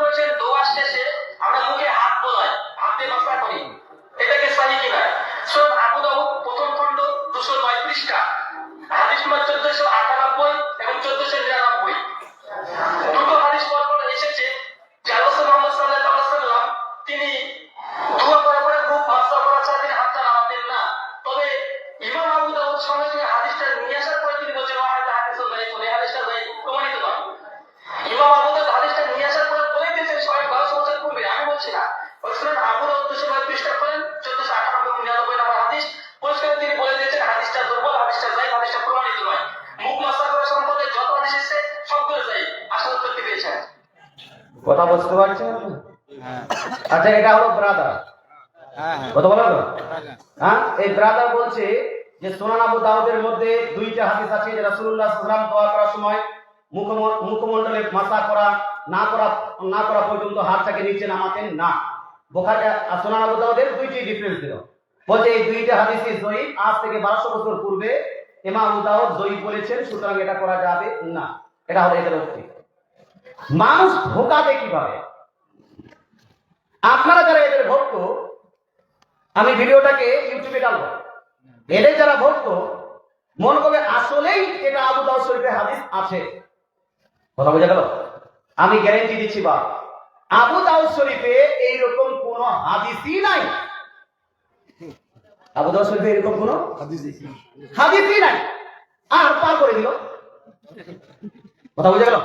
করেছেন দোয়া শেষে আমরা মুখে হাত বোলাই হাতে নষ্ট করি। এটাকে সহি কিনা? বলছি না ওইখানে আবু দাউদ দুশো নয় পৃষ্ঠা করেন চোদ্দশো আটানব্বই নিরানব্বই নম্বর হাদিস। পরিষ্কার তিনি বলে দিয়েছেন হাদিসটা দুর্বল হাদিসটা যাই হাদিসটা প্রমাণিত নয়। মুখ মাসা করা সম্পর্কে যত হাদিস এসেছে সবগুলো যাই আসল উত্তরটি পেয়েছেন। কথা বুঝতে পারছেন আচ্ছা এটা হলো ব্রাদার কথা বলো হ্যাঁ এই ব্রাদার বলছে যে সোনান আবু দাউদের মধ্যে দুইটা হাদিস আছে যে রাসূলুল্লাহ সাল্লাল্লাহু আলাইহি দোয়া করার সময় মুখমণ্ডলে মাসা করা না করা না করা পর্যন্ত হাতটাকে নিচে নামাতেন না। বোখারি আর সোনান আবু দাউদের দুইটি ডিফারেন্স দিল। বলছে এই দুইটা হাদিসই জয়ী আজ থেকে বারোশো বছর পূর্বে ইমাম আবু দাউদ জয়ী বলেছেন, সুতরাং এটা করা যাবে না। এটা হলো এদের উক্তি। মানুষ ধোকাবে কীভাবে? আপনারা যারা এদের ভক্ত, আমি ভিডিওটাকে ইউটিউবে ডালবো। এদের যারা ভক্ত, মনে করবে আসলেই এটা আবু দাউদ শরীফের হাদিস আছে। কথা বোঝা গেল? আমি গ্যারেন্টি দিচ্ছি বা আবু দাউদ শরীফে এইরকম কোন হাদিসই নাই। আবু দাউদ শরীফে এরকম কোন হাদিসই নাই। আর পার করে দিল। কথা বোঝা গেল?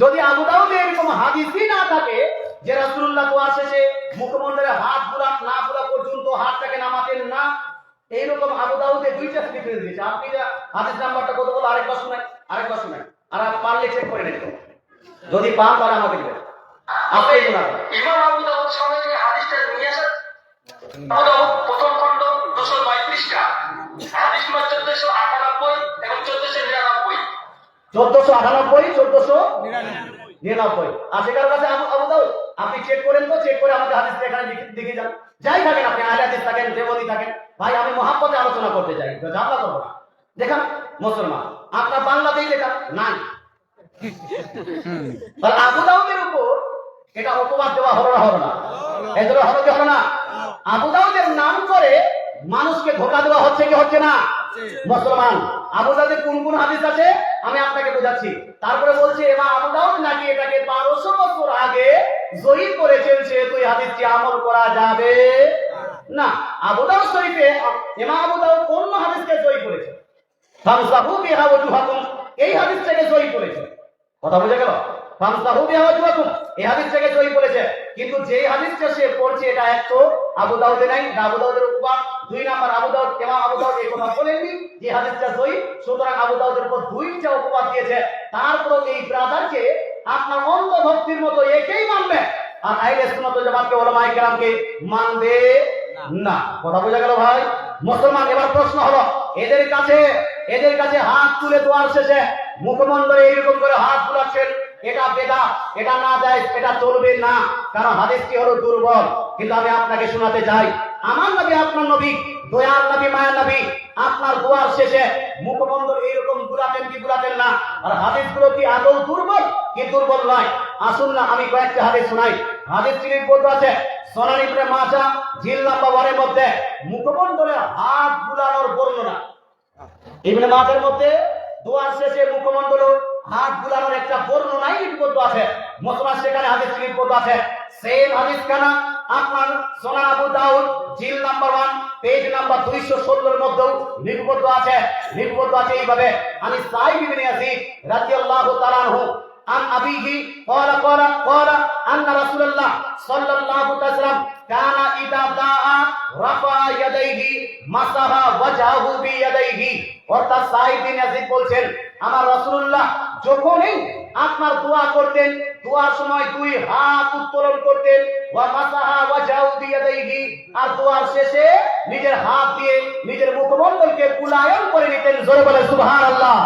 যদি আবু দাউদে এরকম হাদিসই না থাকে যে রাসূলুল্লাহ দোয়া শেষে মুখমণ্ডলে হাত বুলা, না বুলা পর্যন্ত হাতটাকে নামাতেন না, এইরকম আবু দাউদে দুইটা ডিফারেন্স দিয়েছে। আপনি যা হাদিস নাম্বারটা কত বলো, আরেকবার শুনেন আরেকবার শুনেন আর পারলে চেক করে নেন। যদি পান তাহলে আমাকে দিবেন। আপনি ইমাম আবু দাউদ সঙ্গে সঙ্গে হাদিসটা নিয়ে আসার আবু দাউদ প্রথম খণ্ড দুশো নয় হাদিস নম্বর চোদ্দশো আটানব্বই এবং চোদ্দশো নিরানব্বই। চোদ্দশো আটানব্বই চোদ্দশো নিরানব্বই। আর সেটার কাছে আবু আবু দাউদ। আপনি চেক করেন তো চেক করে হাদিসটা এখানে দেখে যান। যাই থাকেন আপনি আহলে থাকেন দেবদি থাকেন। ভাই আমি মহাব্বতে আলোচনা করতে চাই তো করব না। দেখান মুসলমান আপনার বাংলাতেই দেখান নাই। আবু দাউদের উপর এটা অপবাদ দেওয়া হলো না হলো না। ধরো হলো কি, হলো না? আবু দাউদের নাম করে মানুষকে ধোকা দেওয়া হচ্ছে কি, হচ্ছে না? মুসলমান। আবু দাউদের কোন কোন হাদিস আছে? আমি আপনাকে বোঝাচ্ছি। তারপরে বলছে, এমা আবু দাউদ নাকি এটাকে বারোশো বছর আগে জয়ী করেছেন, সেহেতু এই হাদিসটি আমল করা যাবে। না, আবু দাউদ শরীফে এমা আবু দাউদ অন্য হাদিসকে জয়ী করেছে। ফামসাহু বিহা ওয়াজুহাকুম এই হাদিসটাকে জয়ী করেছে। কথা বুঝে গেল? ফামসাহু বিহা ওয়াজুহাকুম এই করেছে কিন্তু সে পড়ছে, এটা এক তো আবু দাউদে নাই দাউদের দুই কথা যে সুতরাং আবু দাউদের উপর দুইটা দিয়েছে। তারপর এই ব্রাদারকে আপনার মতো একেই মানবে। আর আইলে মানবে না। কথা বোঝা গেল ভাই? মুসলমান, এবার প্রশ্ন হলো, এদের কাছে এদের কাছে হাত তুলে দোয়ার শেষে মুখমণ্ডলে এইরকম করে হাত তুলাচ্ছেন এটা বেদা, এটা না যায় এটা চলবে না। কারণ হাদিসটি হলো দুর্বল। কিন্তু আমি আপনাকে শোনাতে চাই। আমার নবী, আপনার নবী, দয়াল নবী, মায়া নবী, আপনার দোয়ার শেষে মুখমণ্ডল এইরকম গুলাতেন কি গুলাতেন না? আর হাদিসগুলো কি আদৌ দুর্বল? কি দুর্বল নয়? আসুন না, আমি কয়েকটা হাদিস শোনাই। হাদিস চিনির বলতে আছে, সোনার ইবনে মাসা জিল নাম্বার মধ্যে মুখমণ্ডলে হাত বুলানোর বর্ণনা। ইবনে মাসের মধ্যে দোয়ার শেষে মুখমণ্ডল হাত আছে মুসলমান সেখানে হাদিস লিপিবদ্ধ আছে সেম হাদিস খানা আপনার সোনার আবু দাউদ জিল নাম্বার ওয়ান পেজ নাম্বার দুইশো ষোলোর মধ্যেও লিপিবদ্ধ আছে লিপিবদ্ধ আছে এইভাবে আমি সাইব ইবনে ইয়াজিদ রাদিয়াল্লাহু তাআলা আনহু عن أبيه قال قال قال أن رسول الله صلى الله عليه وسلم كان إذا دعا رفع يديه مسح وجهه بيديه অর্থাৎ সাইদ বিন ইয়াজিদ বলছেন আমার রাসূলুল্লাহ যখনই আপনার দোয়া করতেন, দোয়ার সময় দুই হাত উত্তোলন করতেন, ওয়া মাসাহা ওয়াজাহু বিয়াদাইহি আর দোয়ার শেষে নিজের হাত দিয়ে নিজের মুখমণ্ডলকে কুলায়ন করে নিতেন জোরে বলে সুবহানাল্লাহ।